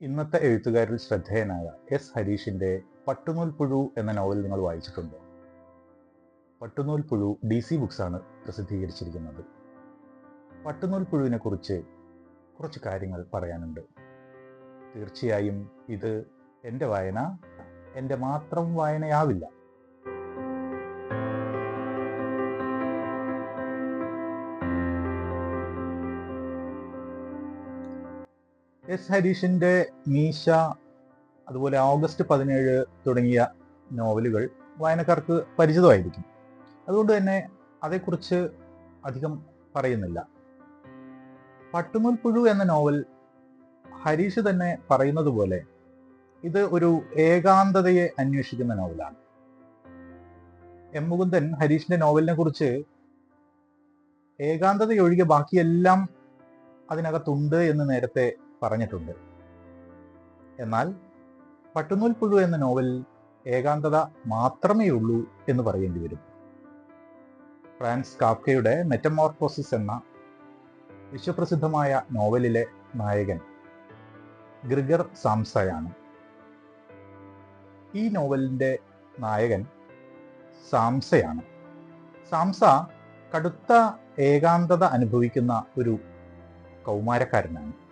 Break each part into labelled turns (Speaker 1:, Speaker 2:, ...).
Speaker 1: ഇന്നത്തെ എഴുത്തുകാരിൽ ശ്രദ്ധേയനായ എസ് ഹരീഷിന്റെ പട്ടുനൂൽ പുഴു എന്ന നോവൽ നിങ്ങൾ വായിച്ചിട്ടുണ്ടോ? പട്ടുനൂൽ പുഴു ഡി സി ബുക്സ് ആണ് പ്രസിദ്ധീകരിച്ചിരിക്കുന്നത്. പട്ടുനൂൽ പുഴുവിനെ കുറിച്ച് കുറച്ച് കാര്യങ്ങൾ പറയാനുണ്ട്. തീർച്ചയായും ഇത് എന്റെ വായന എന്റെ മാത്രം വായനയാവില്ല. എസ് ഹരീഷിന്റെ മീശ അതുപോലെ ഓഗസ്റ്റ് പതിനേഴ് തുടങ്ങിയ നോവലുകൾ വായനക്കാർക്ക് പരിചിതമായിരിക്കും. അതുകൊണ്ട് തന്നെ അതേക്കുറിച്ച് അധികം പറയുന്നില്ല. പട്ടുനൂൽ പുഴു എന്ന നോവൽ ഹരീഷ് തന്നെ പറയുന്നത് പോലെ ഇത് ഒരു ഏകാന്തതയെ അന്വേഷിക്കുന്ന നോവലാണ്. എം മുകുന്ദൻ ഹരീഷിന്റെ നോവലിനെ കുറിച്ച് ഏകാന്തതയൊഴികെ ബാക്കിയെല്ലാം അതിനകത്തുണ്ട് എന്ന് നേരത്തെ പറഞ്ഞിട്ടുണ്ട്. എന്നാൽ പട്ടുനൂൽ പുഴു എന്ന നോവൽ ഏകാന്തത മാത്രമേ ഉള്ളൂ എന്ന് പറയേണ്ടി വരും. ഫ്രാൻസ് കാഫ്കയുടെ മെറ്റമോർഫോസിസ് എന്ന വിശ്വപ്രസിദ്ധമായ നോവലിലെ നായകൻ ഗ്രിഗർ സാംസയാണ്. ഈ നോവലിന്റെ നായകൻ സാംസയാണ്. സാംസ കടുത്ത ഏകാന്തത അനുഭവിക്കുന്ന ഒരു കൗമാരക്കാരനാണ്.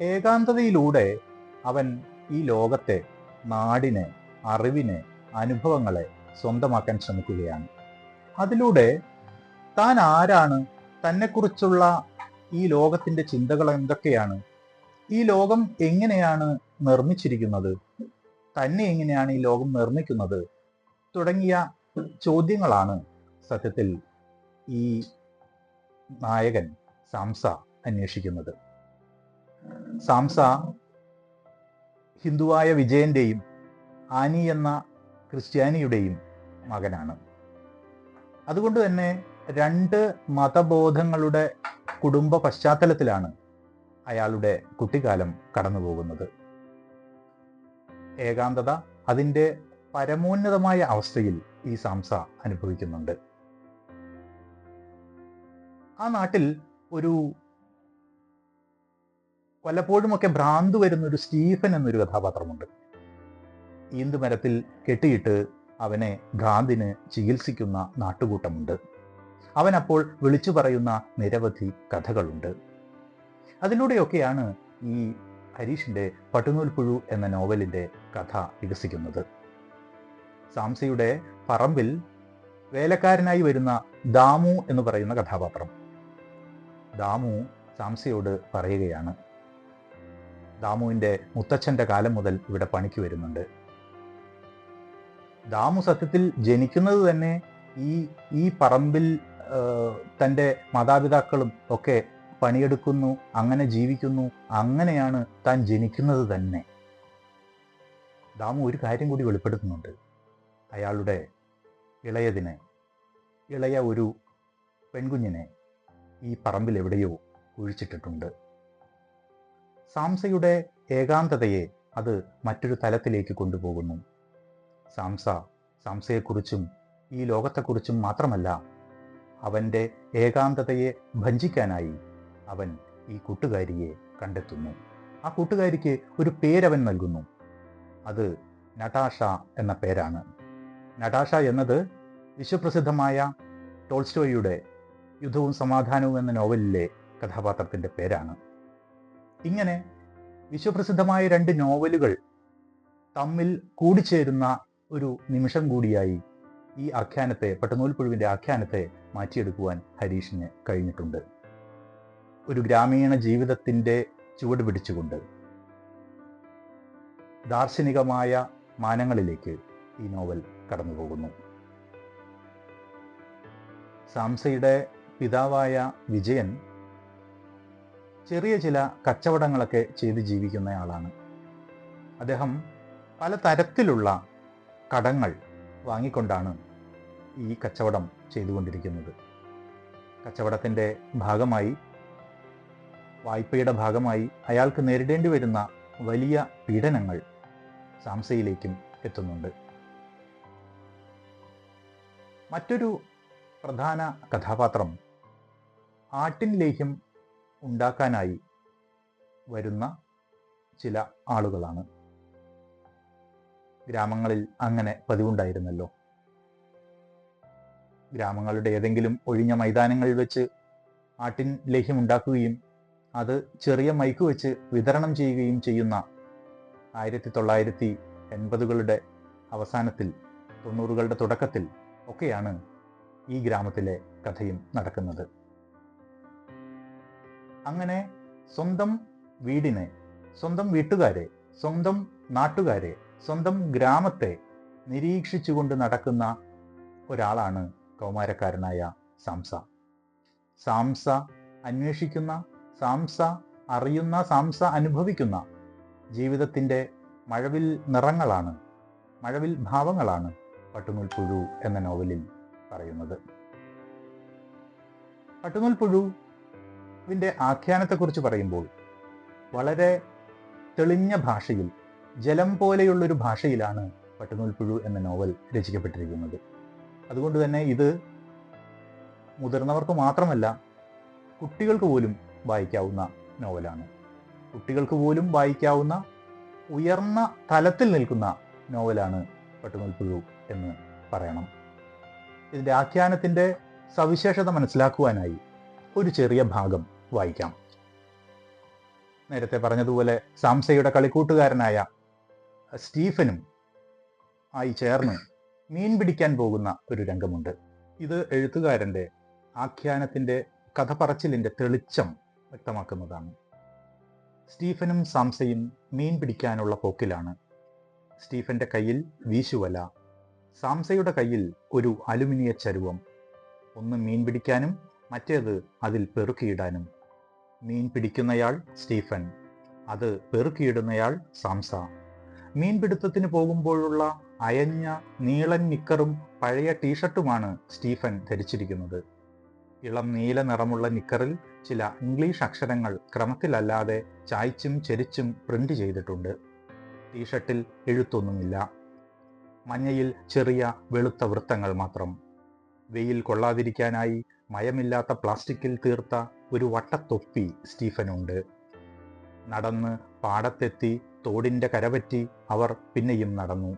Speaker 1: ഏകാന്തതയിലൂടെ അവൻ ഈ ലോകത്തെ നാടിനെ അറിവിനെ അനുഭവങ്ങളെ സ്വന്തമാക്കാൻ ശ്രമിക്കുകയാണ്. അതിലൂടെ താൻ ആരാണ്? തന്നെക്കുറിച്ചുള്ള ഈ ലോകത്തിന്റെ ചിന്തകൾ എന്തൊക്കെയാണ്? ഈ ലോകം എങ്ങനെയാണ് നിർമ്മിച്ചിരിക്കുന്നത്? തന്നെ എങ്ങനെയാണ് ഈ ലോകം നിർമ്മിക്കുന്നത്? തുടങ്ങിയ ചോദ്യങ്ങളാണ് സത്യത്തിൽ ഈ നായകൻ സാംസ അന്വേഷിക്കുന്നത്. സാംസ ഹിന്ദുവായ വിജയന്റെയും ആനി എന്ന ക്രിസ്ത്യാനിയുടെയും മകനാണ്. അതുകൊണ്ട് തന്നെ രണ്ട് മതബോധങ്ങളുടെ കുടുംബ പശ്ചാത്തലത്തിലാണ് അയാളുടെ കുട്ടിക്കാലം കടന്നു പോകുന്നത് ഏകാന്തത അതിന്റെ പരമോന്നതമായ അവസ്ഥയിൽ ഈ സാംസ അനുഭവിക്കുന്നുണ്ട്. ആ നാട്ടിൽ ഒരു വല്ലപ്പോഴുമൊക്കെ ഭ്രാന്ത് വരുന്ന ഒരു സ്റ്റീഫൻ എന്നൊരു കഥാപാത്രമുണ്ട്. ഈന്ത് മരത്തിൽ കെട്ടിയിട്ട് അവനെ ഭ്രാന്തിന് ചികിത്സിക്കുന്ന നാട്ടുകൂട്ടമുണ്ട്. അവനപ്പോൾ വിളിച്ചു പറയുന്ന നിരവധി കഥകളുണ്ട്. അതിലൂടെയൊക്കെയാണ് ഈ ഹരീഷിന്റെ പട്ടുനൂൽപ്പുഴു എന്ന നോവലിന്റെ കഥ വികസിക്കുന്നത്. സാംസിയുടെ പറമ്പിൽ വേലക്കാരനായി വരുന്ന ദാമു എന്ന് പറയുന്ന കഥാപാത്രം. ദാമു സാംസിയോട് പറയുകയാണ് ദാമുവിന്റെ മുത്തച്ഛന്റെ കാലം മുതൽ ഇവിടെ പണിക്ക് വരുന്നുണ്ട്. ദാമു സത്യത്തിൽ ജനിക്കുന്നത് തന്നെ ഈ ഈ പറമ്പിൽ തന്റെ മാതാപിതാക്കളും ഒക്കെ പണിയെടുക്കുന്നു അങ്ങനെ ജീവിക്കുന്നു അങ്ങനെയാണ് താൻ ജനിക്കുന്നത് തന്നെ. ദാമു ഒരു കാര്യം കൂടി വെളിപ്പെടുത്തുന്നുണ്ട്. അയാളുടെ ഇളയതിനെ ഇളയ ഒരു പെൺകുഞ്ഞിനെ ഈ പറമ്പിൽ എവിടെയോ കുഴിച്ചിട്ടിട്ടുണ്ട്. സാംസയുടെ ഏകാന്തതയെ അത് മറ്റൊരു തലത്തിലേക്ക് കൊണ്ടുപോകുന്നു. സാംസ സാംസയെക്കുറിച്ചും ഈ ലോകത്തെക്കുറിച്ചും മാത്രമല്ല അവന്റെ ഏകാന്തതയെ ഭഞ്ചിക്കാനായി അവൻ ഈ കൂട്ടുകാരിയെ കണ്ടെത്തുന്നു. ആ കൂട്ടുകാരിക്ക് ഒരു പേരവൻ നൽകുന്നു. അത് നടാഷ എന്ന പേരാണ്. നടാഷ എന്നത് വിശ്വപ്രസിദ്ധമായ ടോൾസ്റ്റോയിയുടെ യുദ്ധവും സമാധാനവും എന്ന നോവലിലെ കഥാപാത്രത്തിന്റെ പേരാണ്. ഇങ്ങനെ വിശ്വപ്രസിദ്ധമായ രണ്ട് നോവലുകൾ തമ്മിൽ കൂടിച്ചേരുന്ന ഒരു നിമിഷം കൂടിയായി ഈ ആഖ്യാനത്തെ പട്ടുനൂൽ പുഴുവിന്റെ ആഖ്യാനത്തെ മാറ്റിയെടുക്കുവാൻ ഹരീഷിന് കഴിഞ്ഞിട്ടുണ്ട്. ഒരു ഗ്രാമീണ ജീവിതത്തിന്റെ ചുവട് പിടിച്ചുകൊണ്ട് ദാർശനികമായ മാനങ്ങളിലേക്ക് ഈ നോവൽ കടന്നു പോകുന്നു സാംസയുടെ പിതാവായ വിജയൻ ചെറിയ ചില കച്ചവടങ്ങളൊക്കെ ചെയ്ത് ജീവിക്കുന്നയാളാണ്. അദ്ദേഹം പല തരത്തിലുള്ള കടങ്ങൾ വാങ്ങിക്കൊണ്ടാണ് ഈ കച്ചവടം ചെയ്തുകൊണ്ടിരിക്കുന്നത്. കച്ചവടത്തിന്റെ ഭാഗമായി വായ്പയുടെ ഭാഗമായി അയാൾക്ക് നേരിടേണ്ടി വരുന്ന വലിയ പീഡനങ്ങൾ സാംസയിലേക്കും എത്തുന്നുണ്ട്. മറ്റൊരു പ്രധാന കഥാപാത്രം ആട്ടിൻ ലേഹ്യം ഉണ്ടാക്കാനായി വരുന്ന ചില ആളുകളാണ്. ഗ്രാമങ്ങളിൽ അങ്ങനെ പതിവുണ്ടായിരുന്നല്ലോ. ഗ്രാമങ്ങളുടെ ഏതെങ്കിലും ഒഴിഞ്ഞ മൈതാനങ്ങളിൽ വെച്ച് ആട്ടിൻ ലേഹ്യം ഉണ്ടാക്കുകയും അത് ചെറിയ മൈക്ക് വെച്ച് വിതരണം ചെയ്യുകയും ചെയ്യുന്ന ആയിരത്തി തൊള്ളായിരത്തി എൺപതുകളുടെ അവസാനത്തിൽ തൊണ്ണൂറുകളുടെ തുടക്കത്തിൽ ഒക്കെയാണ് ഈ ഗ്രാമത്തിലെ കഥയും നടക്കുന്നത്. അങ്ങനെ സ്വന്തം വീടിനെ സ്വന്തം വീട്ടുകാരെ സ്വന്തം നാട്ടുകാരെ സ്വന്തം ഗ്രാമത്തെ നിരീക്ഷിച്ചുകൊണ്ട് നടക്കുന്ന ഒരാളാണ് കൗമാരക്കാരനായ സാംസ. സാംസ അന്വേഷിക്കുന്ന സാംസ അറിയുന്ന സാംസ അനുഭവിക്കുന്ന ജീവിതത്തിന്റെ മഴവിൽ നിറങ്ങളാണ് മഴവിൽ ഭാവങ്ങളാണ് പട്ടുനൂൽ പുഴു എന്ന നോവലിൽ പറയുന്നത്. പട്ടുനൂൽ പുഴുവിന്റെ ആഖ്യാനത്തെക്കുറിച്ച് പറയുമ്പോൾ വളരെ തെളിഞ്ഞ ഭാഷയിൽ ജലം പോലെയുള്ളൊരു ഭാഷയിലാണ് പട്ടുനൂൽപ്പുഴു എന്ന നോവൽ രചിക്കപ്പെട്ടിരിക്കുന്നത്. അതുകൊണ്ട് തന്നെ ഇത് മുതിർന്നവർക്ക് മാത്രമല്ല കുട്ടികൾക്ക് പോലും വായിക്കാവുന്ന നോവലാണ്. കുട്ടികൾക്ക് പോലും വായിക്കാവുന്ന ഉയർന്ന തലത്തിൽ നിൽക്കുന്ന നോവലാണ് പട്ടുനൂൽപ്പുഴു എന്ന് പറയണം. ഇതിന്റെ ആഖ്യാനത്തിന്റെ സവിശേഷത മനസ്സിലാക്കുവാനായി ഒരു ചെറിയ ഭാഗം വായിക്കാം. നേരത്തെ പറഞ്ഞതുപോലെ സാംസയുടെ കളിക്കൂട്ടുകാരനായ സ്റ്റീഫനും ആയി ചേർന്ന് മീൻ പിടിക്കാൻ പോകുന്ന ഒരു രംഗമുണ്ട്. ഇത് എഴുത്തുകാരന്റെ ആഖ്യാനത്തിന്റെ കഥ പറച്ചിലിന്റെ തെളിച്ചം വ്യക്തമാക്കുന്നതാണ്. സ്റ്റീഫനും സാംസയും മീൻ പിടിക്കാനുള്ള പോക്കിലാണ്. സ്റ്റീഫന്റെ കയ്യിൽ വീശുവല സാംസയുടെ കയ്യിൽ ഒരു അലുമിനിയ ചരുവം ഒന്ന് മീൻ പിടിക്കാനും മറ്റേത് അതിൽ പെറുക്കിയിടാനും മീൻ പിടിക്കുന്നയാൾ സ്റ്റീഫൻ അത് പെറുക്കിയിടുന്നയാൾ സാംസ. മീൻപിടുത്തത്തിന് പോകുമ്പോഴുള്ള അയഞ്ഞ നീളൻ നിക്കറും പഴയ ടീഷർട്ടുമാണ് സ്റ്റീഫൻ ധരിച്ചിരിക്കുന്നത്. ഇളം നീല നിറമുള്ള നിക്കറിൽ ചില ഇംഗ്ലീഷ് അക്ഷരങ്ങൾ ക്രമത്തിലല്ലാതെ ചായ്ച്ചും ചെരിച്ചും പ്രിന്റ് ചെയ്തിട്ടുണ്ട്. ടീഷർട്ടിൽ എഴുത്തൊന്നുമില്ല. മഞ്ഞയിൽ ചെറിയ വെളുത്ത വൃത്തങ്ങൾ മാത്രം. വെയിൽ കൊള്ളാതിരിക്കാനായി മയമില്ലാത്ത പ്ലാസ്റ്റിക്കിൽ തീർത്ത ഒരു വട്ടത്തൊപ്പി സ്റ്റീഫനുണ്ട്. നടന്ന് പാടത്തെത്തി തോടിന്റെ കരപറ്റി അവർ പിന്നെയും നടന്നു.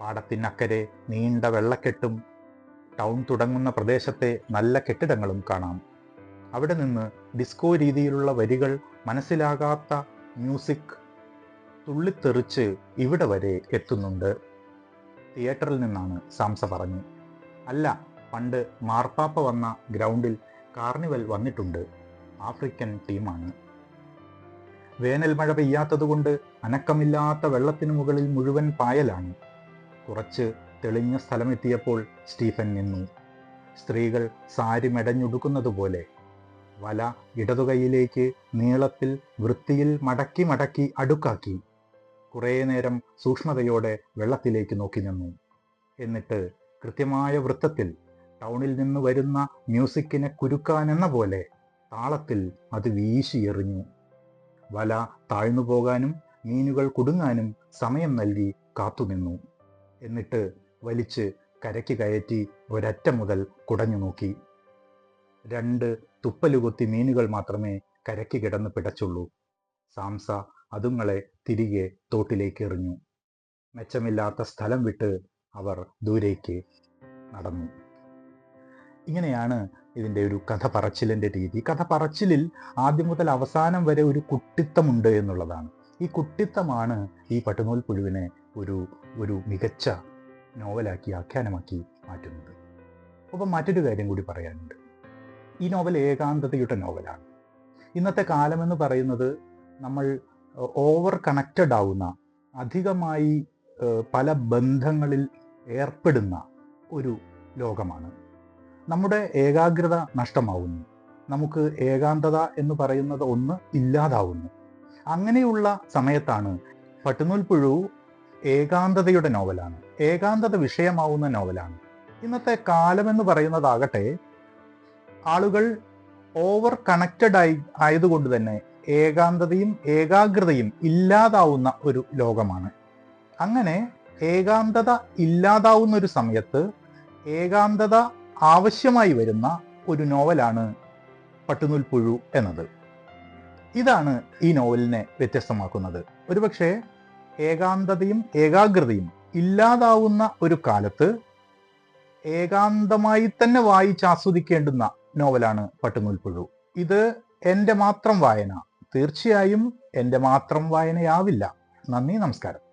Speaker 1: പാടത്തിനക്കരെ നീണ്ട വെള്ളക്കെട്ടും ടൗൺ തുടങ്ങുന്ന പ്രദേശത്തെ നല്ല കെട്ടിടങ്ങളും കാണാം. അവിടെ നിന്ന് ഡിസ്കോ രീതിയിലുള്ള വരികൾ മനസ്സിലാകാത്ത മ്യൂസിക് തുള്ളിത്തെറിച്ച് ഇവിടെ വരെ എത്തുന്നുണ്ട്. തിയേറ്ററിൽ നിന്നാണ് സാംസ പറഞ്ഞു. അല്ല പണ്ട് മാർപ്പാപ്പ വന്ന ഗ്രൗണ്ടിൽ കാർണിവൽ വന്നിട്ടുണ്ട്. ആഫ്രിക്കൻ ടീമാണ്. വേനൽ മഴ പെയ്യാത്തതുകൊണ്ട് അനക്കമില്ലാത്ത വെള്ളത്തിനു മുകളിൽ മുഴുവൻ പായലാണ്. കുറച്ച് തെളിഞ്ഞ സ്ഥലമെത്തിയപ്പോൾ സ്റ്റീഫൻ നിന്നു. സ്ത്രീകൾ സാരി മെടഞ്ഞുടുക്കുന്നതുപോലെ വല ഇടതുകൈയിലേക്ക് നീളത്തിൽ വൃത്തിയിൽ മടക്കി മടക്കി അടുക്കാക്കി. കുറേ നേരം സൂക്ഷ്മതയോടെ വെള്ളത്തിലേക്ക് നോക്കി നിന്നു. എന്നിട്ട് കൃത്യമായ വൃത്തത്തിൽ ടൗണിൽ നിന്ന് വരുന്ന മ്യൂസിക്കിനെ കുരുക്കാനെന്ന പോലെ താളത്തിൽ അത് വീശിയെറിഞ്ഞു. വല താഴ്ന്നു പോകാനും മീനുകൾ കുടുങ്ങാനും സമയം നൽകി കാത്തുനിന്നു. എന്നിട്ട് വലിച്ച് കരയ്ക്ക് കയറ്റി ഒരറ്റ മുതൽ കുടഞ്ഞു നോക്കി. രണ്ട് തുപ്പലുകൊത്തി മീനുകൾ മാത്രമേ കരയ്ക്ക് കിടന്ന് പിടച്ചുള്ളൂ. സാംസ അതുങ്ങളെ തിരികെ തോട്ടിലേക്ക് എറിഞ്ഞു മെച്ചമില്ലാത്ത സ്ഥലം വിട്ട് അവർ ദൂരേക്ക് നടന്നു. ഇങ്ങനെയാണ് ഇതിന്റെ ഒരു കഥ പറച്ചിലിന്റെ രീതി. കഥ പറച്ചിലിൽ ആദ്യം മുതൽ അവസാനം വരെ ഒരു കുട്ടിത്തമുണ്ട് എന്നുള്ളതാണ്. ഈ കുട്ടിത്തമാണ് ഈ പട്ടുനൂൽ പുഴുവിനെ ഒരു ഒരു മികച്ച നോവലാക്കി ആഖ്യാനമാക്കി മാറ്റുന്നത്. ഒപ്പം മറ്റൊരു കാര്യം കൂടി പറയാനുണ്ട്. ഈ നോവൽ ഏകാന്തതയുടെ നോവലാണ്. ഇന്നത്തെ കാലമെന്ന് പറയുന്നത് നമ്മൾ ഓവർ കണക്റ്റഡ് ആവുന്ന അധികമായി പല ബന്ധങ്ങളിൽ ഏർപ്പെടുന്ന ഒരു ലോകമാണ്. നമ്മുടെ ഏകാഗ്രത നഷ്ടമാവുന്നു. നമുക്ക് ഏകാന്തത എന്ന് പറയുന്നത് ഒന്ന് ഇല്ലാതാവുന്നു. അങ്ങനെയുള്ള സമയത്താണ് പട്ടുനൂൽപ്പുഴു ഏകാന്തതയുടെ നോവലാണ്. ഏകാന്തത വിഷയമാവുന്ന നോവലാണ്. ഇന്നത്തെ കാലം എന്ന് പറയുന്നതാകട്ടെ ആളുകൾ ഓവർ കണക്റ്റഡ് ആയി ആയതുകൊണ്ട് തന്നെ ഏകാന്തതയും ഏകാഗ്രതയും ഇല്ലാതാവുന്ന ഒരു ലോകമാണ്. അങ്ങനെ ഏകാന്തത ഇല്ലാതാവുന്ന ഒരു സമയത്ത് ഏകാന്തത ആവശ്യമായി വരുന്ന ഒരു നോവലാണ് പട്ടുനൂൽപ്പുഴു എന്നത്. ഇതാണ് ഈ നോവലിനെ വ്യത്യസ്തമാക്കുന്നത്. ഒരുപക്ഷെ ഏകാന്തതയും ഏകാഗ്രതയും ഇല്ലാതാവുന്ന ഒരു കാലത്ത് ഏകാന്തമായി തന്നെ വായിച്ചാസ്വദിക്കേണ്ടുന്ന നോവലാണ് പട്ടുനൂൽപ്പുഴു ഇത് എന്റെ മാത്രം വായന. തീർച്ചയായും എന്റെ മാത്രം വായനയാവില്ല. നന്ദി നമസ്കാരം.